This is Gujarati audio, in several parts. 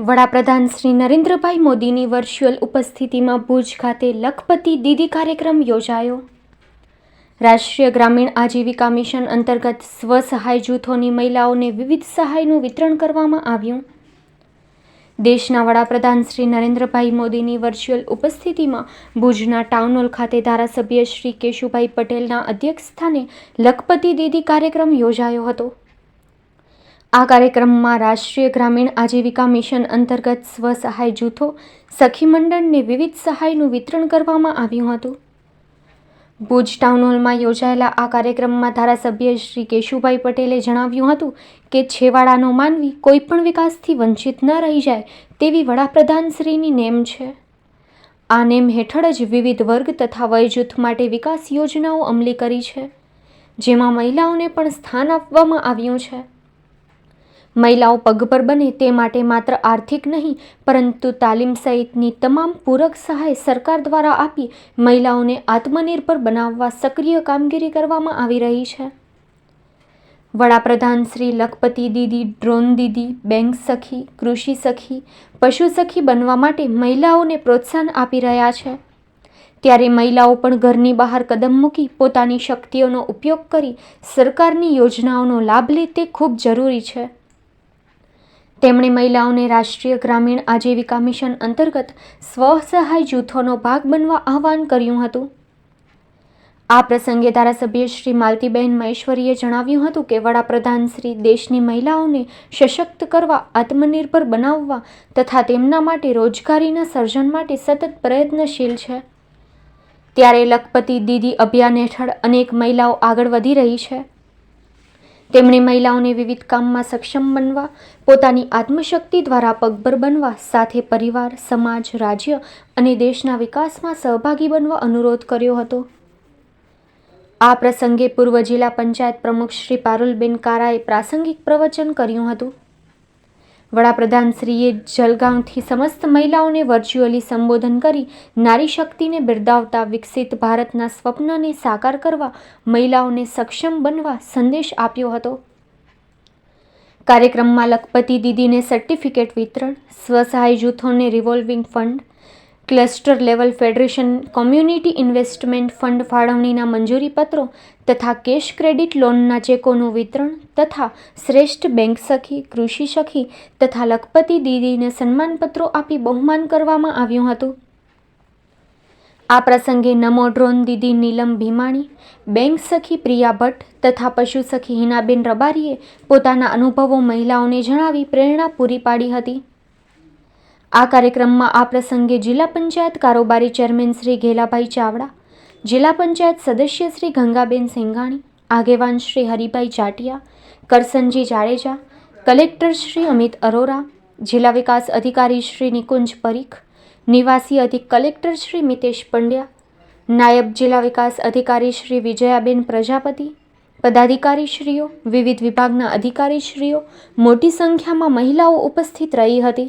વડાપ્રધાન શ્રી નરેન્દ્રભાઈ મોદીની વર્ચ્યુઅલ ઉપસ્થિતિમાં ભુજ ખાતે લખપતિ દીદી કાર્યક્રમ યોજાયો. રાષ્ટ્રીય ગ્રામીણ આજીવિકા મિશન અંતર્ગત સ્વસહાય જૂથોની મહિલાઓને વિવિધ સહાયનું વિતરણ કરવામાં આવ્યું. દેશના વડાપ્રધાન શ્રી નરેન્દ્રભાઈ મોદીની વર્ચ્યુઅલ ઉપસ્થિતિમાં ભુજના ટાઉન હોલ ખાતે ધારાસભ્ય શ્રી કેશુભાઈ પટેલના અધ્યક્ષસ્થાને લખપતિ દીદી કાર્યક્રમ યોજાયો હતો. આ કાર્યક્રમમાં રાષ્ટ્રીય ગ્રામીણ આજીવિકા મિશન અંતર્ગત સ્વસહાય જૂથો, સખી મંડળને વિવિધ સહાયનું વિતરણ કરવામાં આવ્યું હતું. ભુજ ટાઉન હોલમાં યોજાયેલા આ કાર્યક્રમમાં ધારાસભ્ય શ્રી કેશુભાઈ પટેલે જણાવ્યું હતું કે છેવાડાનો માનવી કોઈપણ વિકાસથી વંચિત ન રહી જાય તેવી વડાપ્રધાનશ્રીની નેમ છે. આ નેમ હેઠળ જ વિવિધ વર્ગ તથા વય જૂથ માટે વિકાસ યોજનાઓ અમલી કરી છે, જેમાં મહિલાઓને પણ સ્થાન આપવામાં આવ્યું છે. મહિલાઓ પગભર બને તે માટે માત્ર આર્થિક નહીં, પરંતુ તાલીમ સહિતની તમામ પૂરક સહાય સરકાર દ્વારા આપી મહિલાઓને આત્મનિર્ભર બનાવવા સક્રિય કામગીરી કરવામાં આવી રહી છે. વડાપ્રધાન શ્રી લખપતિ દીદી, ડ્રોન દીદી, બેંક સખી, કૃષિ સખી, પશુ સખી બનવા માટે મહિલાઓને પ્રોત્સાહન આપી રહ્યા છે. ત્યારે મહિલાઓ પણ ઘરની બહાર કદમ મૂકી પોતાની શક્તિઓનો ઉપયોગ કરી સરકારની યોજનાઓનો લાભ લે તે ખૂબ જરૂરી છે. તેમણે મહિલાઓને રાષ્ટ્રીય ગ્રામીણ આજીવિકા મિશન અંતર્ગત સ્વસહાય જૂથોનો ભાગ બનવા આહવાન કર્યું હતું. આ પ્રસંગે ધારાસભ્ય શ્રી માલતીબેન મહેશ્વરીએ જણાવ્યું હતું કે વડાપ્રધાન શ્રી દેશની મહિલાઓને સશક્ત કરવા, આત્મનિર્ભર બનાવવા તથા તેમના માટે રોજગારીના સર્જન માટે સતત પ્રયત્નશીલ છે. ત્યારે લખપતિ દીદી અભિયાન હેઠળ અનેક મહિલાઓ આગળ વધી રહી છે. તેમણે મહિલાઓને વિવિધ કામમાં સક્ષમ બનવા, પોતાની આત્મશક્તિ દ્વારા પગભર બનવા, સાથે પરિવાર, સમાજ, રાજ્ય અને દેશના વિકાસમાં સહભાગી બનવા અનુરોધ કર્યો હતો. આ પ્રસંગે પૂર્વ જિલ્લા પંચાયત પ્રમુખ શ્રી પારુલબેન કારાએ પ્રાસંગિક પ્રવચન કર્યું હતું. વડાપ્રધાનશ્રીએ જલગાંવથી સમસ્ત મહિલાઓને વર્ચ્યુઅલી સંબોધન કરી નારી શક્તિને બિરદાવતા વિકસિત ભારતના સ્વપ્નને સાકાર કરવા મહિલાઓને સક્ષમ બનવા સંદેશ આપ્યો હતો. કાર્યક્રમમાં લખપતિ દીદીને સર્ટિફિકેટ વિતરણ, સ્વસહાય જૂથોને revolving fund cluster level federation community investment fund ફાળવણીના મંજૂરી પત્રો તથા કેશ ક્રેડિટ લોનના ચેકોનું વિતરણ તથા શ્રેષ્ઠ બેંક સખી, કૃષિ સખી તથા લખપતિ દીદીને સન્માનપત્રો આપી બહુમાન કરવામાં આવ્યું હતું. આ પ્રસંગે નમો ડ્રોન દીદી નીલમ ભીમાણી, બેંક સખી પ્રિયા ભટ્ટ તથા પશુ સખી હિનાબેન રબારીએ પોતાના અનુભવો મહિલાઓને જણાવી પ્રેરણા પૂરી પાડી હતી. આ કાર્યક્રમમાં આ પ્રસંગે જિલ્લા પંચાયત કારોબારી ચેરમેન શ્રી ઘેલાભાઈ ચાવડા, જિલ્લા પંચાયત સદસ્ય શ્રી ગંગાબેન સેંગાણી, આગેવાન શ્રી હરિભાઈ જાટિયા કરસનજી જાડેજા, કલેક્ટર શ્રી અમિત અરોરા, જિલ્લા વિકાસ અધિકારી શ્રી નિકુંજ પરીખ, નિવાસી અધિક કલેક્ટર શ્રી મિતેશ પંડ્યા, નાયબ જિલ્લા વિકાસ અધિકારી શ્રી વિજયાબેન પ્રજાપતિ પદાધિકારીશ્રીઓ વિવિધ વિભાગના અધિકારીશ્રીઓ મોટી સંખ્યામાં મહિલાઓ ઉપસ્થિત રહી હતી.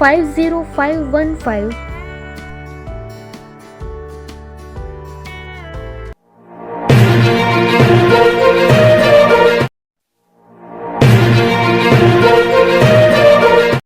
five zero five one five